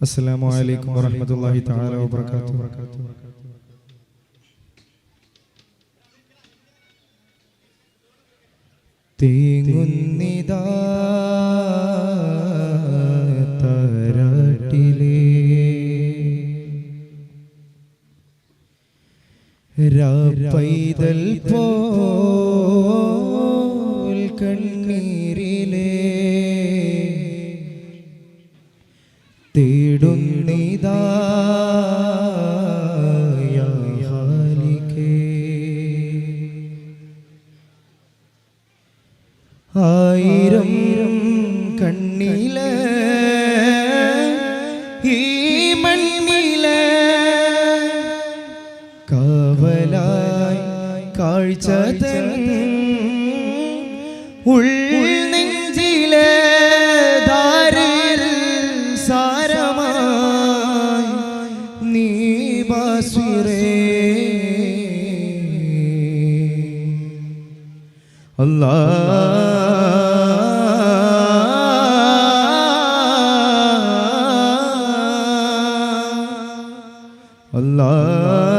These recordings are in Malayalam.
അസ്സലാമു അലൈക്കും വറഹ്മത്തുള്ളാഹി തആല വബറകാതുഹു. തേങ്ങുന്നിതാ തരാട്ടിലേ. പൈതൽ പോൽ കാഴ്ച ഉൾനെഞ്ചിലെ ധാരയിൽ നീ അല്ലാ. അല്ലാ.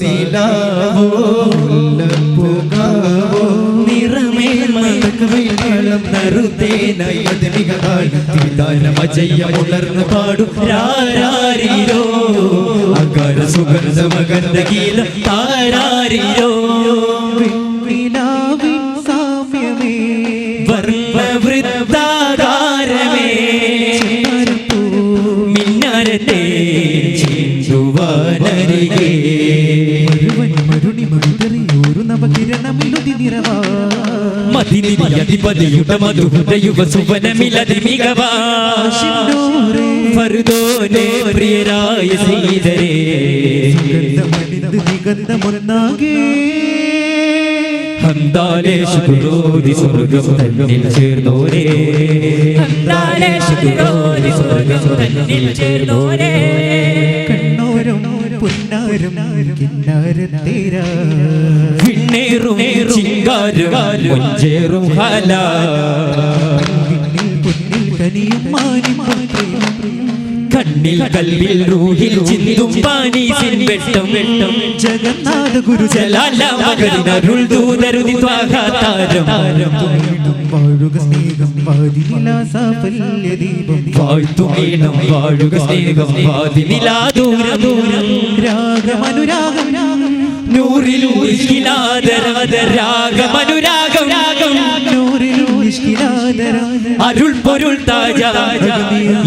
നിലാവോ മുല്ലപ്പൂകാവോ നിറമേൽ മതകവൈകളം നറുതേനായി മധുമികതായി തീതാനമജയമുണർന്ന് പാടും രാരാരിരോ അകാര സുഗന്ധ മകന്ദ ഗീത താരാരിരോ വൃത്താകാരമേ മിന്നാരത്തെ. മതിനിധിപതിയുടെ മധുഹൃദയുഗ സുവനമിലതി മികവാ ഫർദോനെ പ്രിയരായ സീതരേ. സുഗന്ധമണിന്ത് നിഗന്ധമൊന്നാകെ. ഹന്താലേ ശുക്രോതി സ്വർഗം തന്നിൽ ചേർന്നോരേ. ഹന്താലേ ശുക്രോതി സ്വർഗം തന്നിൽ ചേർന്നോരേ. കണ്ണോരം പുന്നാരം കിന്നാരത്തേരാ പിന്നേറും ചിങ്കാരും ഹല പിന്നിൽ കനിയും മാനിപ്പുത്രേ കണ്ണിൽ കൽവിൽ റൂഹിൽ ചിന്തും പാനീസിൻ വെട്ടം. വെട്ടം. ജഗന്നാഥ ഗുരു ജലാല ദൂതരുതി വാഴുക സ്നേഹം ദീപം. വാഴ്ത്തുമീണം വാഴുക സ്നേഹം വാതിനിലാദൂരം ദൂരം. രാഗമനുരാഗം രാഗമനുരാഗം രാഗം നൂറിലും നിഷ്കിലാദരം അരുൾ പൊരുൾ താജ.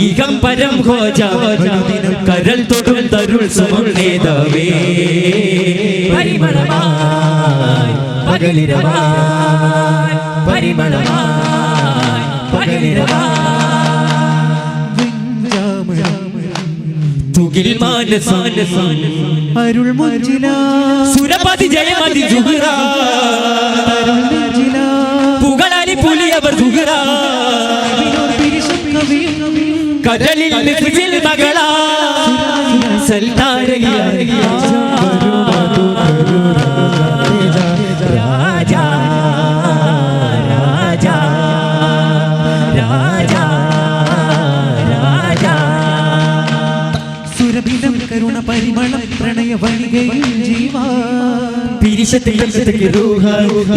ഇകം പരം തൊടുൽ തരുൾ സുമം നേതാവേ. പരിമളമായി പകലിരമായി പരിമളമായി പകലിരമായി. തുകിൽ അരുൾ സുരപതി ജയമതി ജുഹുറ. പുകളാലി പുലിയവർ കടലിൽ നിഫിൽ മകളാ. സൽത്താരകിയ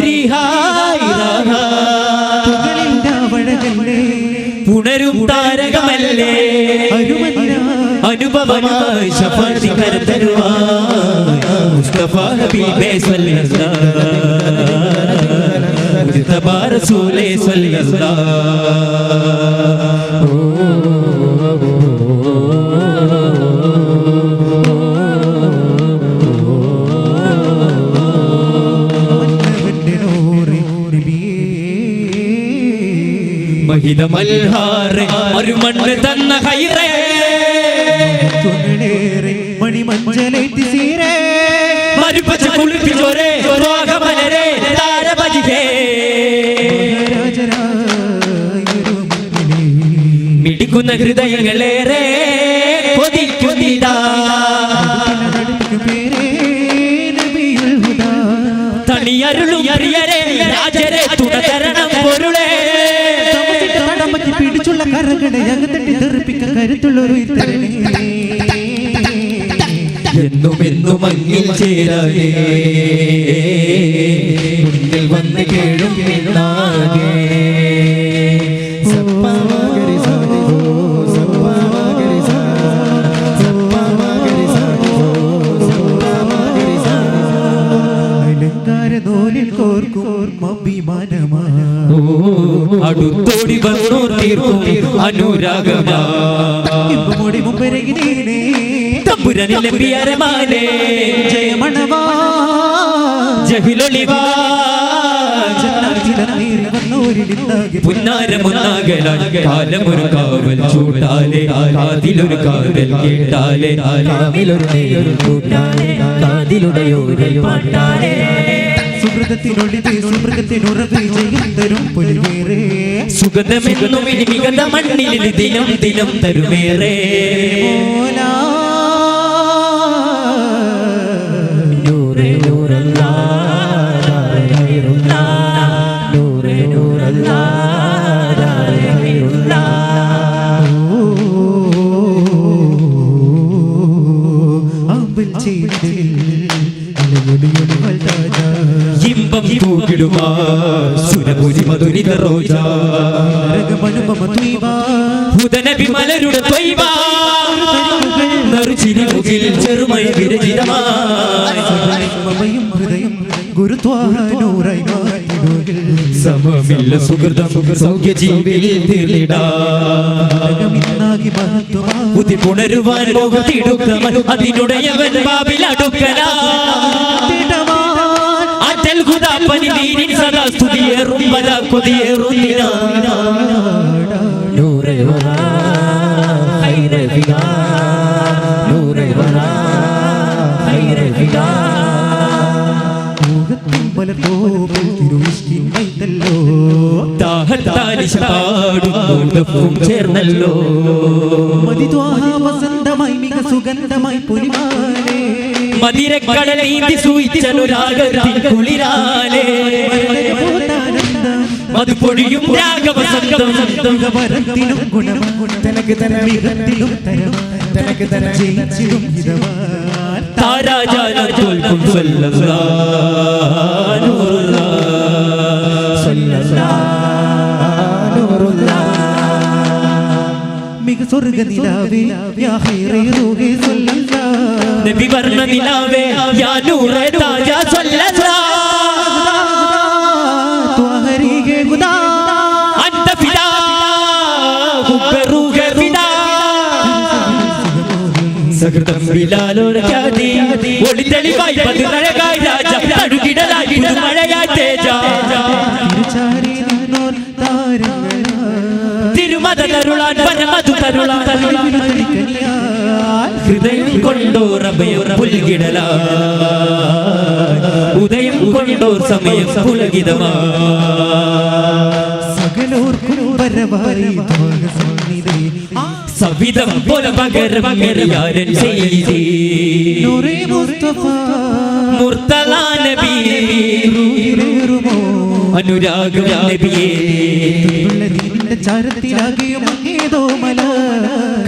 രാഹാ പുകളിൽ പുണരും താരകമല്ലേ? അനുഭവമായി ശഫാത്തി കരുതരുവായി മുസ്തഫ ഹബീബേ സ്വല്ലല്ലാഹ്. മുസ്തഫ റസൂലേ സ്വല്ലല്ലാഹ്. മഹിതമൽഹാറെ മരുമണ്ണ് തന്ന ഹൈറേ. തുകളേറെ മണിമഞ്ചലേറ്റി സീരേ. മരുപ്പച്ച കുളിപ്പിച്ചോരേ രോഗമലരേ താരപതികേ. രാജരായൊരു മുന്നിലേ മിടിക്കുന്ന ഹൃദയങ്ങളേറെ പറ്റി പിടിച്ചുള്ള കരകളെ അകത്തട്ടി തെറിപ്പിക്ക കരുത്തുള്ളൊരു എന്നും എന്നും മുന്നിൽ വന്ന് കേഴും പെണ്ണാകേ. അനുരാഗമാ. തമ്പുരനിലെ പ്രിയരമാനേ ജയമണവാ. ജഹിലൊളിവാ. മുന്നാകലാൽ കാലമൊരു കാവൽ ചൂട്ടാലെ. കാതിലൊരു കാതൽ കേട്ടാലെ. നേയൊരു കൂട്ടാലെ കാതിലുടയോരെ പാട്ടാലെ. സുഹൃതത്തിനൊളിതേ സുമൃഗത്തിനുറവേ ജയം തരും പുലിവേറേ സുഗതമെന്നും ഇനി മികത മണ്ണിൽ ദിനം ദിനം തരുമേറെ മോലാ നൂറേ ഇമ്പം തൂക്കിടുമാ സുരപുരി മധുരിത റോജ. രഗമനുപമ ത്വീവാ ഹുദനബി മലരുടെ ത്വയ്വാ നറുചിരി മുകിൽ ചെറുമഴ വിരചിതമായി ഹൃദയം ഗുരുത്വാനൂറായി സമമില്ല സുഹൃതം സൗഖ്യ മഹത്വമാ ബുദ്ധി പുണരുവാൻ ലോകത്തിടുക്കവൻ അതിനുടയവൻ മുഖത്തും പലതോപ്പിൽ തിരുവിഷ്കിൻ വൈതല്ലോ ദാഹത്താലിശ പാടും ചേർന്നല്ലോ മതിദ്വാഹ വസന്തമായി മിക സുഗന്ധമായി പൊലിമാലേ മതിരക്കടൽ നീന്തി സൂയിച്ചനുരാഗത്തിൻ കുളിരാലേ മധുപൊഴിയും രാഗവസന്തം വരത്തിനും ഗുണമാ തനക്ക് തന മികത്തിലും തരം തനക്ക് തന ജയിച്ചിടും നൂറുല്ലാ മിക സ്വർഗ നിലാവേ യാ ഹൈറേ റൂഹി സല്ലല്ലാ നബി വർണ നിലാവേ യാ നൂറേ താജ സ്വല്ലല്ലാ തിരുമത തരുളാൻ തരുളാൻ ഹൃദയം കൊണ്ടോറഭയം പുൽകിടല ഉദയം കൊണ്ടോർ സമയം പുലകിതമാ. സകലോർക്കും പരവായി സവിധം പോലെ പകര യാരൻ ചെയ്തി. മുർത്തല നബി. അനുരാഗ നബിയെ. ചാരത്തിലാകിയും ഏതോ മല.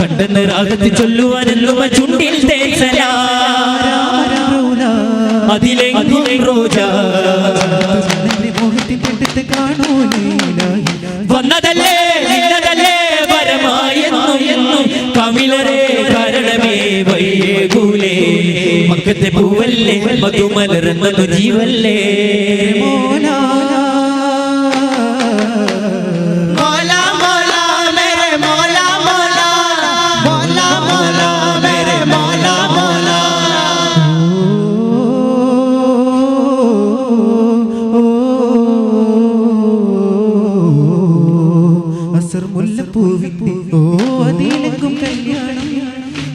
കണ്ടെന്ന രാഗത്തിൽ ചൊല്ലുവാനെല്ലുമ ചുണ്ടിൽ തേച്ചല. അതിലെങ്ങും റോജ. വന്നതല്ലേ? എന്നും കരണമേ കൂലേ. മക്കത്തെ പൂവല്ലേ മധുമലർന്നത് ജീവല്ലേ. മോലാ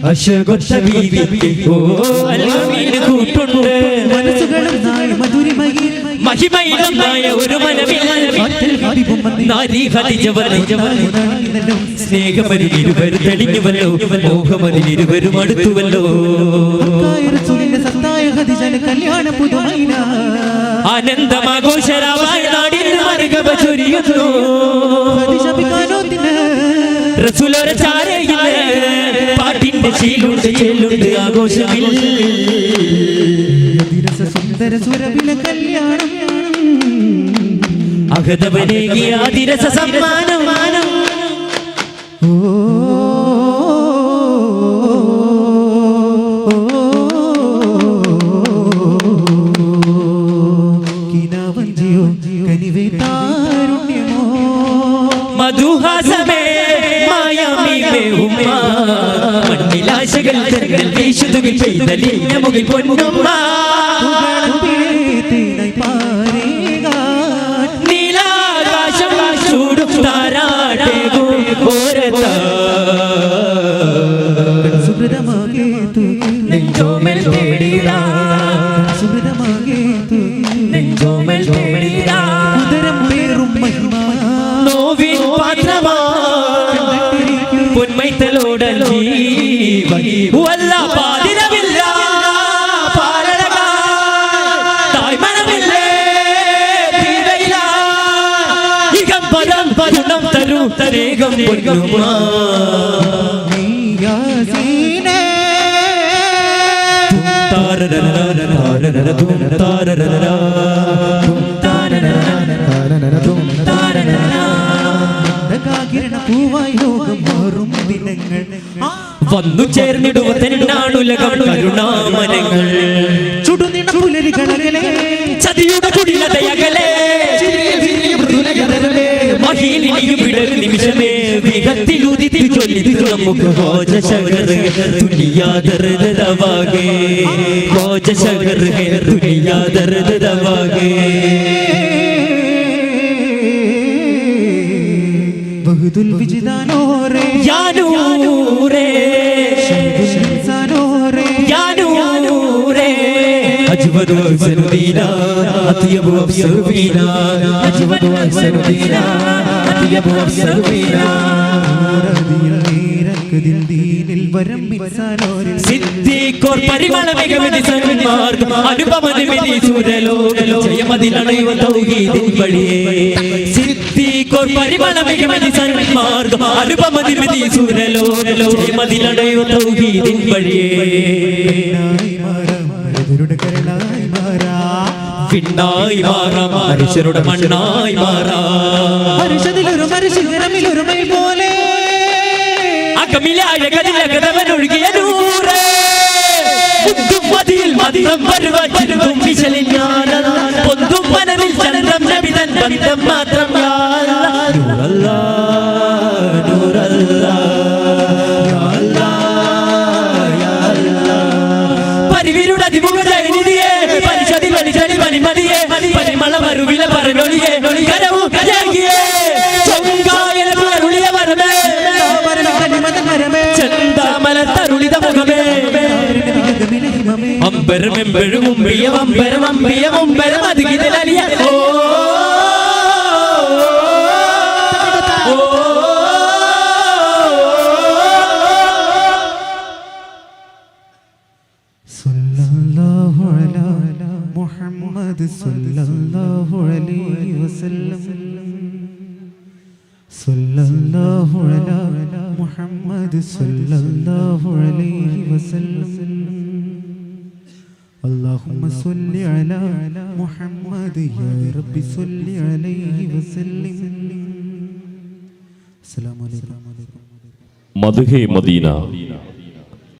അശകൊത്ത ബീവിക്ക് ഓ അൽമീന് കൂട്ടുണ്ട്. മനസ്സുകളും നായി മധുരിമയിൽ മഹിമയിലൊന്നായ ഒരു മനവിൽ നാരി ഖദീജ ഇരുവരും തെളിഞ്ഞുവല്ലോ. മോഹമതിൽ ഇരുവരും അടുത്തുവല്ലോ. ആനന്ദമാഘോഷരാവായ നാടിന് മറുകവ ചൊരിയുന്നു ഖദീജ ബികാനോത്തിന് റസൂലൊര ചാരയിൽ ആഘോഷമിൽ അതിരസ സുന്ദര സുരവില കല്യാണം. അഹതവനേകിയ ആദിരസ സമ്മാനം. ഓ മധുഹാസമേ തെന്നൽ വീശുതുകിൽ പെയ്തലിഞ്ഞ മുകിൽ പൊന്നുമ്മ. നീലാകാശം ചൂടും താരാട്ടേകൂ ഓരത്താ നെഞ്ചോമൽ തേടിടാ സുഹൃതമാകേതു നെഞ്ചോമൽ തേടിടാ ഉദരം പേറും മഹിമ. നോവിൻ പാത്രമാ. പൊന്മൈത്തലോടൽ ജീവൻ വല്ല പദം പരുണം തരു തരേകം പൊന്നുമാ. യാസീനേ മന്ദകാകിരണ വന്നു ചേർന്നിടുവതെന്നാണുലകം കരുണാമനങ്ങൾ. ചുടുനിണ പുലരികളകലെ ചതിയുടെ കുടിലതയകലെ. മഹിലിനിയും വിടരു നിമിഷമേ. നമുക്ക് അജ്വദു അഫ്സലുദീന അത്യബു അഫ്സലുദീന അജ്വദു അഫ്സലുദീന അത്യബു അഫ്സലുദീന നീരക്കതിൽ ദീനിൽ വരം ഇൻസാനോരേ സിദ്ദീഖോർ പരിമള മികവിധി സന്മാർഗം അനുപമ നിമിതി സുരലോകലോ ജയമതിലണയുവ തൗഹീദിൻ വഴിയേ. സിദ്ദീഖോർ പരിമള മികവിധി സന്മാർഗം അനുപമ നിമിതി സുരലോകലോ ജയമതിലണയുവ തൗഹീദിൻ വഴിയേ. മാറാം പിന്നായി മാറാം മനുഷ്യരുടെ മണ്ണായി മാറാ. മനുഷ്യതിലൊരു മനുഷ്യരമിലൊരുമൈ പോലെ. അകമിലെ അഴകതിലകതവനൊഴുകിയ നൂറ് മതിയിൽ മതിയം വരുവരും വിശലിൽ ഞാനത. പൊന്തും മനവിൽ ചന്ദ്രം നബിതൻ ബന്ധം മാത്രം യാ അമ്പരം എമ്പഴും ഉമ്പിയ അമ്പരം അമ്പിയ അമ്പരം അതികിതലിയ ഓ ഓ സല്ലല്ലാഹു അലാ മുഹമ്മദ് സല്ലല്ലാഹു അലൈഹി വസല്ലം സല്ലല്ലാഹു അലാ മുഹമ്മദ് സല്ലല്ലാഹു അലൈഹി വസല്ലം اللهم صل على محمد يا رب صل عليه وسلم السلام عليكم മധുഹേ മദീന